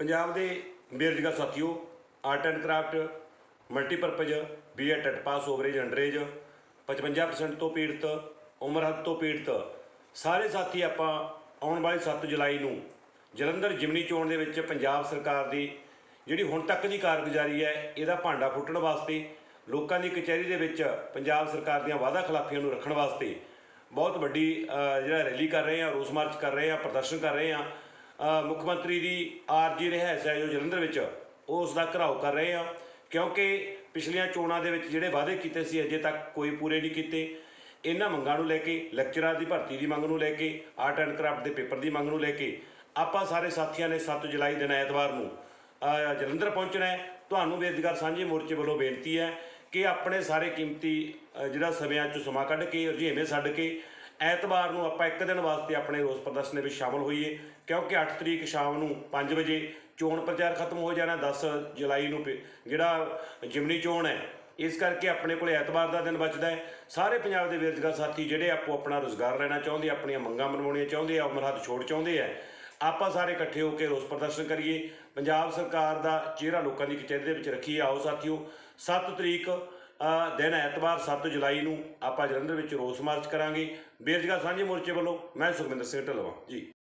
ਪੰਜਾਬ ਦੇ ਬੇਰੁਜ਼ਗਾਰ ਸਾਥੀਓ art and craft multipurpose BA TET pass overage underage 55% ਤੋਂ ਪੀੜਤ, ਉਮਰ ਹੱਦ ਤੋਂ ਪੀੜਤ, ਸਾਰੇ ਸਾਥੀ ਆਪਾਂ ਆਉਣ ਵਾਲੀ 7 ਜੁਲਾਈ ਨੂੰ ਜਲੰਧਰ ਜਿਮਨੀ ਚੋਣ ਦੇ ਵਿੱਚ ਪੰਜਾਬ ਸਰਕਾਰ ਦੀ ਜਿਹੜੀ ਹੁਣ ਤੱਕ ਦੀ ਕਾਰਗੁਜ਼ਾਰੀ ਹੈ, ਇਹਦਾ ਭਾਂਡਾ ਫੁੱਟਣ ਵਾਸਤੇ, ਲੋਕਾਂ ਦੀ ਕਚਹਿਰੀ ਦੇ ਵਿੱਚ ਪੰਜਾਬ ਸਰਕਾਰ ਦੀਆਂ ਵਾਅਦਾ ਖਿਲਾਫੀਆਂ ਨੂੰ ਰੱਖਣ ਵਾਸਤੇ ਬਹੁਤ ਵੱਡੀ ਜਿਹੜਾ ਰੈਲੀ ਕਰ ਰਹੇ ਆ ਰੋਸ ਮਾਰਚ ਕਰ ਰਹੇ ਆ ਪ੍ਰਦਰਸ਼ਨ ਕਰ ਰਹੇ ਆ ਮੁੱਖ ਮੰਤਰੀ ਦੀ ਆਰਜੀ ਰਿਹਾਇਸ਼ ਹੈ ਜੋ ਜਲੰਧਰ ਵਿੱਚ ਉਹ ਉਸ ਦਾ ਘਰਾਓ ਕਰ ਰਹੇ ਆ ਕਿਉਂਕਿ ਪਿਛਲੀਆਂ ਚੋਣਾਂ ਦੇ ਵਿੱਚ ਜਿਹੜੇ ਵਾਅਦੇ ਕੀਤੇ ਸੀ, ਅਜੇ ਤੱਕ ਕੋਈ ਪੂਰੇ ਨਹੀਂ ਕੀਤੇ। ਇਹਨਾਂ ਮੰਗਾਂ ਨੂੰ ਲੈ ਕੇ ਲੈਕਚਰਾਰ ਦੀ ਭਰਤੀ ਦੀ ਮੰਗ ਨੂੰ ਲੈ ਕੇ, ਆਰਟ ਐਂਡ ਕਰਾਫਟ ਦੇ ਪੇਪਰ ਦੀ ਮੰਗ ਨੂੰ ਲੈ ਕੇ, ਆਪਾਂ ਸਾਰੇ ਸਾਥੀਆਂ ਨੇ 7 ਜੁਲਾਈ ਦਿਨ ਐਤਵਾਰ ਨੂੰ ਜਲੰਧਰ ਪਹੁੰਚਣਾ ਹੈ। ਤੁਹਾਨੂੰ ਬੇਰੁਜ਼ਗਾਰ ਸਾਂਝੇ ਮੋਰਚੇ ਵੱਲੋਂ ਬੇਨਤੀ ਹੈ ਕਿ ਆਪਣੇ ਸਾਰੇ ਕੀਮਤੀ ਜਿਹੜਾ ਸਮਿਆਂ ਚੋਂ ਸਮਾਂ ਕੱਢ ਕੇ, ਰੁਝੇਵੇਂ ਛੱਡ ਕੇ ਐਤਵਾਰ ਨੂੰ ਆਪਾਂ ਇੱਕ ਦਿਨ ਵਾਸਤੇ ਆਪਣੇ ਰੋਸ ਪ੍ਰਦਰਸ਼ਨ ਦੇ ਵਿੱਚ ਸ਼ਾਮਲ ਹੋਈਏ, ਕਿਉਂਕਿ 8 ਤਰੀਕ ਸ਼ਾਮ ਨੂੰ 5 ਵਜੇ ਚੋਣ ਪ੍ਰਚਾਰ ਖਤਮ ਹੋ ਜਾਣਾ 10 ਜੁਲਾਈ ਨੂੰ ਪੇ- ਜਿਹੜਾ ਜਿਮਨੀ ਚੋਣ ਹੈ, ਇਸ ਕਰਕੇ ਆਪਣੇ ਕੋਲ ਐਤਵਾਰ ਦਾ ਦਿਨ ਬਚਦਾ ਹੈ। ਸਾਰੇ ਪੰਜਾਬ ਦੇ ਬੇਰੁਜ਼ਗਾਰ ਸਾਥੀ ਜਿਹੜੇ ਆਪੋ ਆਪਣਾ ਰੋਜ਼ਗਾਰ ਲੈਣਾ ਚਾਹੁੰਦੇ, ਆਪਣੀਆਂ ਮੰਗਾਂ ਮਨਵਾਉਣੀਆਂ ਚਾਹੁੰਦੇ ਆ ਉਮਰ ਹੱਥ ਛੋੜ ਚਾਹੁੰਦੇ ਆ ਆਪਾਂ ਸਾਰੇ ਇਕੱਠੇ ਹੋ ਕੇ ਰੋਸ ਪ੍ਰਦਰਸ਼ਨ ਕਰੀਏ। ਪੰਜਾਬ ਸਰਕਾਰ ਦਾ ਚਿਹਰਾ ਲੋਕਾਂ ਦੀ ਕਚਹਿਰੀ ਦੇ ਵਿੱਚ ਰੱਖੀਏ। ਆਓ ਸਾਥੀਓ 7 ਤਰੀਕ ਦਿਨ ਐਤਵਾਰ 7 ਜੁਲਾਈ ਨੂੰ ਆਪਾਂ ਜਲੰਧਰ ਵਿੱਚ ਰੋਸ ਮਾਰਚ ਕਰਾਂਗੇ। ਬੇਰੁਜ਼ਗਾਰ ਸਾਂਝੇ ਮੋਰਚੇ ਵੱਲੋਂ ਮੈਂ ਸੁਖਵਿੰਦਰ ਸਿੰਘ ਢਲਵਾ ਜੀ।